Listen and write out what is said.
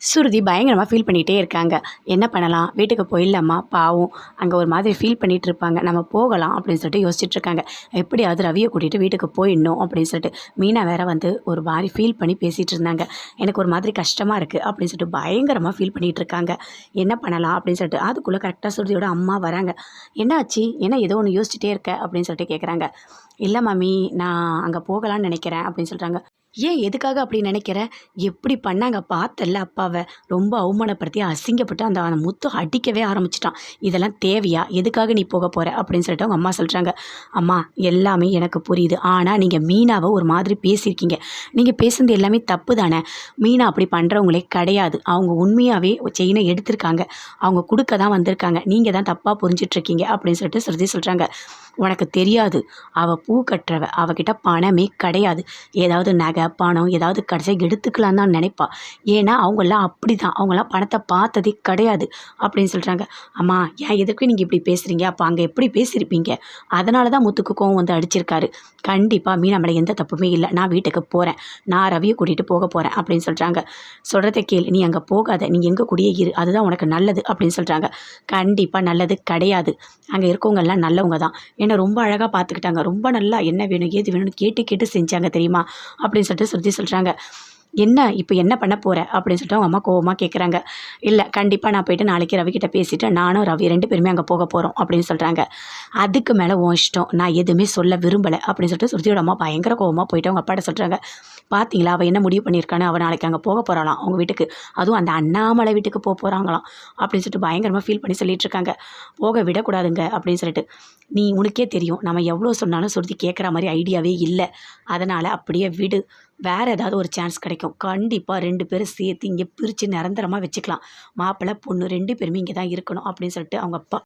சுருதி பயங்கரமாக ஃபீல் பண்ணிகிட்டே இருக்காங்க. என்ன பண்ணலாம்? வீட்டுக்கு போயிடலாமா? பாவம். அங்கே ஒரு மாதிரி ஃபீல் பண்ணிகிட்டு இருப்பாங்க. நம்ம போகலாம் அப்படின்னு சொல்லிட்டு யோசிச்சுட்டு இருக்காங்க. எப்படியாவது ரவியை கூட்டிகிட்டு வீட்டுக்கு போயிடணும் அப்படின்னு சொல்லிட்டு மீனா வேற வந்து ஒரு மாதிரி ஃபீல் பண்ணி பேசிகிட்டு இருந்தாங்க. எனக்கு ஒரு மாதிரி கஷ்டமாக இருக்குது அப்படின்னு சொல்லிட்டு பயங்கரமாக ஃபீல் பண்ணிகிட்டு இருக்காங்க. என்ன பண்ணலாம் அப்படின்னு சொல்லிட்டு அதுக்குள்ளே கரெக்டாக சுருதியோட அம்மா வராங்க. என்னாச்சு என்ன ஏதோ ஒன்று யோசிச்சுட்டே இருக்க? அப்படின்னு சொல்லிட்டு கேட்குறாங்க இல்லை மாமி நான் அங்கே போகலான்னு நினைக்கிறேன் அப்படின்னு சொல்கிறாங்க ஏன் எதுக்காக அப்படி நினைக்கிற? எப்படி பண்ணாங்க? பார்த்தல்ல அப்பாவை. ரொம்ப அவமானப்படுத்தி அசிங்கப்பட்டு அந்த அந்த முத்து அடிக்கவே ஆரம்பிச்சிட்டான். இதெல்லாம் தேவையா? எதுக்காக நீ போக போகிற அப்படின்னு சொல்லிட்டு அவங்க அம்மா சொல்கிறாங்க அம்மா எல்லாமே எனக்கு புரியுது. ஆனால் நீங்கள் மீனாவை ஒரு மாதிரி பேசியிருக்கீங்க. நீங்கள் பேசுனது எல்லாமே தப்பு தானே? மீனா அப்படி பண்ணுறவங்களே கிடையாது. அவங்க உண்மையாகவே செயினை எடுத்திருக்காங்க. அவங்க கொடுக்க தான் வந்திருக்காங்க. நீங்கள் தான் தப்பாக புரிஞ்சிட்ருக்கீங்க அப்படின்னு சொல்லிட்டு ஸ்ருதி சொல்கிறாங்க உனக்கு தெரியாது. அவள் பூ கட்டுறவ அவகிட்ட பணமே கிடையாது. ஏதாவது நகை பணம் ஏதாவது கிடச்சா எடுத்துக்கலாம் தான் நினைப்பா. ஏன்னா அவங்களாம் அப்படி தான் அவங்களாம் பணத்தை பார்த்ததே கிடையாது அப்படின்னு சொல்கிறாங்க அம்மா ஏன் எதுக்கு நீங்கள் இப்படி பேசுகிறீங்க அப்போ அங்கே எப்படி பேசியிருப்பீங்க? அதனால தான் முத்துக்கு கோவம் வந்து அடிச்சிருக்காரு. கண்டிப்பாக மீன் நம்மளை எந்த தப்புமே இல்லை. நான் வீட்டுக்கு போகிறேன் நான் ரவியை கூட்டிகிட்டு போக போகிறேன் அப்படின்னு சொல்கிறாங்க சொல்கிறத கேள். நீ அங்கே போகாத. நீ எங்கே கூடயே இரு. அதுதான் உனக்கு நல்லது அப்படின்னு சொல்கிறாங்க கண்டிப்பாக நல்லது கிடையாது. அங்கே இருக்கவங்கெல்லாம் நல்லவங்க தான். என்னை ரொம்ப அழகாக பார்த்துக்கிட்டாங்க ரொம்ப நல்லா என்ன வேணும் ஏது வேணும்னு கேட்டு கேட்டு செஞ்சாங்க தெரியுமா? அப்படின்னு சொல்லிட்டு ஸ்ருதி சொல்கிறாங்க என்ன? இப்போ என்ன பண்ண போகிற அப்படின்னு சொல்லிட்டு அவங்க அம்மா கோவமாக கேட்குறாங்க இல்லை கண்டிப்பாக நான் போயிட்டு நாளைக்கு ரவிக்கிட்ட பேசிவிட்டு நானும் ரவி ரெண்டு பேருமே அங்கே போக போகிறோம் அப்படின்னு சொல்கிறாங்க அதுக்கு மேலே உன் இஷ்டம். நான் எதுவுமே சொல்ல விரும்பலை அப்படின்னு சொல்லிட்டு ஸ்ருதியோட அம்மா பயங்கர கோவமாக போயிட்டு அவங்க அப்பாட்ட சொல்கிறாங்க பார்த்தீங்களா அவள் என்ன முடிவு பண்ணியிருக்கான்னு? அவள் நாளைக்கு அங்கே போக போகிறாளாம் அவங்க வீட்டுக்கு. அதுவும் அந்த அண்ணாமலை வீட்டுக்கு போக போகிறாங்களாம் அப்படின்னு சொல்லிட்டு பயங்கரமாக ஃபீல் பண்ணி சொல்லிட்டு இருக்காங்க. போக விடக்கூடாதுங்க அப்படின்னு சொல்லிட்டு. நீ உனக்கே தெரியும். நம்ம எவ்வளோ சொன்னாலும் சுருதி கேட்குற மாதிரி ஐடியாவே இல்லை. அதனால் அப்படியே விடு. வேறு ஏதாவது ஒரு சான்ஸ் கிடைக்கும். கண்டிப்பாக ரெண்டு பேரும் சேர்த்து இங்கே பிரித்து நிரந்தரமாக வச்சுக்கலாம். மாப்பிள்ளை பொண்ணு ரெண்டு பேருமே இங்கே தான் இருக்கணும் அப்படின்னு சொல்லிட்டு அவங்க அப்பா